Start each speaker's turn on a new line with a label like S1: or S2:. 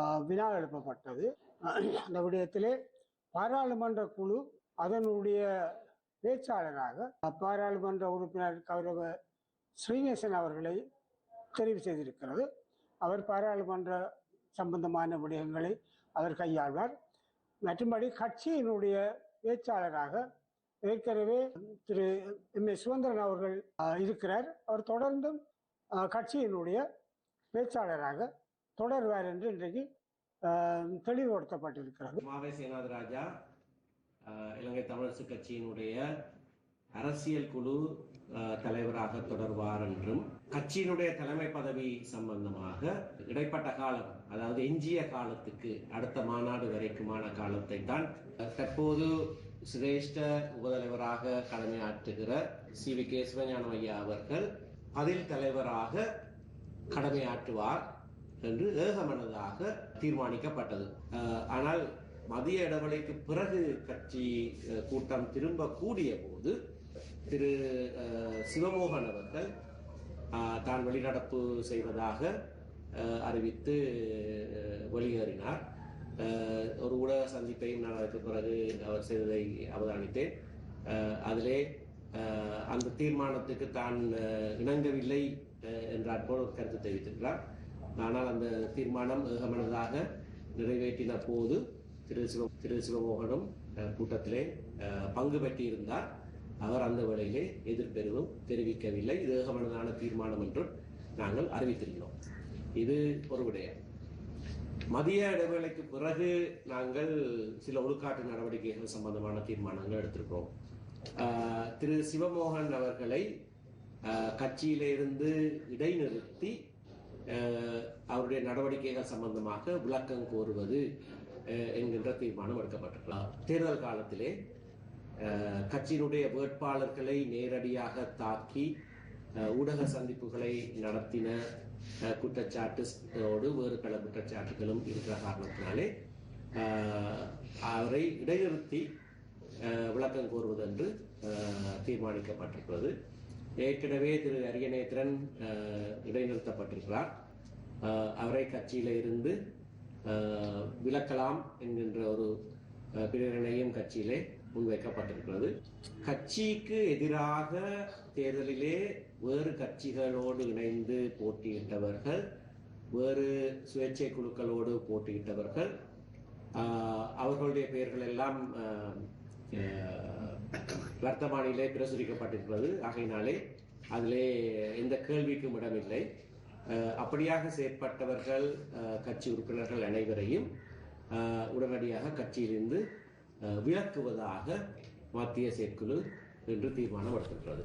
S1: வினா எழுப்பப்பட்டது. அந்த விடயத்திலே பாராளுமன்ற குழு அதனுடைய பேச்சாளராக பாராளுமன்ற உறுப்பினர் கௌரவ ஸ்ரீநேசன் அவர்களை தெரிவு செய்திருக்கிறது. அவர் பாராளுமன்ற சம்பந்தமான விடயங்களை அவர் கையாள்வார். மற்றும்படி கட்சியினுடைய பேச்சாளராக ஏற்கனவே திரு எம் ஏ சுதந்திரன் அவர்கள் இருக்கிறார். அவர் தொடர்ந்தும் கட்சியினுடைய பேச்சாளராக தொடர்வார் என்று இன்றைக்கு ஆஹ், தெளிவுபடுத்தப்பட்டிருக்கிறது.
S2: மாவை சேனாத ராஜா இலங்கை தமிழரசு கட்சியினுடைய அரசியல் குழு தலைவராக தொடர்வார் என்றும் கட்சியினுடைய தலைமை பதவி சம்பந்தமாக இடைப்பட்ட காலம் அதாவது எஞ்சிய காலத்துக்கு அடுத்த மாநாடு வரைக்குமான காலத்தை தான் தற்போது சிரேஷ்ட உபதலைவராக கடமையாற்றுகிற சி. வி. கேசவஞானம் ஐயா அவர்கள் பதில் தலைவராக கடமையாற்றுவார். என்று ஏகமனதாக தீர்மானிக்கப்பட்டது. ஆனால் மதிய இடைவெளிக்கு பிறகு கட்சி கூட்டம் திரும்ப கூடிய போது திரு சிவமோகன் அவர்கள் தான் வெளிநடப்பு செய்வதாக அஹ், அறிவித்து வெளியேறினார். அஹ், ஒரு ஊடக சந்திப்பையும் நான் அதற்கு பிறகு அவர் செய்ததை அவதானித்தேன். அஹ், அதிலே அந்த தீர்மானத்துக்கு தான் இணங்கவில்லை என்றார் போல் ஒரு கருத்து தெரிவித்திருக்கிறார். ஆனால் அந்த தீர்மானம் ஏகமனதாக நிறைவேற்றின போது திரு சிவ திரு சிவமோகனும் கூட்டத்திலே பங்கு பெற்றிருந்தார். அவர் அந்த வேளையிலே எதிர்பெருவும் தெரிவிக்கவில்லை. இது ஏகமனதான தீர்மானம் என்றும் நாங்கள் அறிவித்திருக்கிறோம். இது ஒரு விடயம். மதிய இடைவேளைக்கு பிறகு நாங்கள் சில ஒழுக்காட்டு நடவடிக்கைகள் சம்பந்தமான தீர்மானங்கள் எடுத்திருக்கிறோம். ஆஹ் திரு சிவமோகன் அவர்களை கட்சியிலிருந்து இடைநிறுத்தி அவருடைய நடவடிக்கைகள் சம்பந்தமாக விளக்கம் கோருவது என்கின்ற தீர்மானம் எடுக்கப்பட்டிருக்கலாம். தேர்தல் காலத்திலே கட்சியினுடைய வேட்பாளர்களை நேரடியாக தாக்கி ஊடக சந்திப்புகளை நடத்தின ஆஹ் குற்றச்சாட்டோடு வேறு பல குற்றச்சாட்டுகளும் இருக்கிற காரணத்தினாலே அவரை இடைநிறுத்தி விளக்கம் கோருவது என்று தீர்மானிக்கப்பட்டிருக்கிறது. ஏற்கனவே திரு அரியநேத்திரன் இடைநிறுத்தப்பட்டிருக்கிறார். அவரை கட்சியில இருந்து விலக்கலாம் என்கின்ற ஒரு பிரேரணையும் கட்சியிலே முன்வைக்கப்பட்டிருக்கிறது. கட்சிக்கு எதிராக தேர்தலிலே வேறு கட்சிகளோடு இணைந்து போட்டியிட்டவர்கள் வேறு சுயேட்சை குழுக்களோடு போட்டியிட்டவர்கள் அவர்களுடைய பெயர்கள் எல்லாம் வர்த்தமானிலே பிரசுரிக்கப்பட்டிருக்கிறது. ஆகையினாலே அதிலே எந்த கேள்விக்கும் இடமில்லை. அப்படியாக செயற்பட்டவர்கள் கட்சி உறுப்பினர்கள் அனைவரையும் உடனடியாக கட்சியிலிருந்து விளக்குவதாக விலக்குவதாக மத்திய செயற்குழு என்று தீர்மானம் எடுத்திருக்கிறது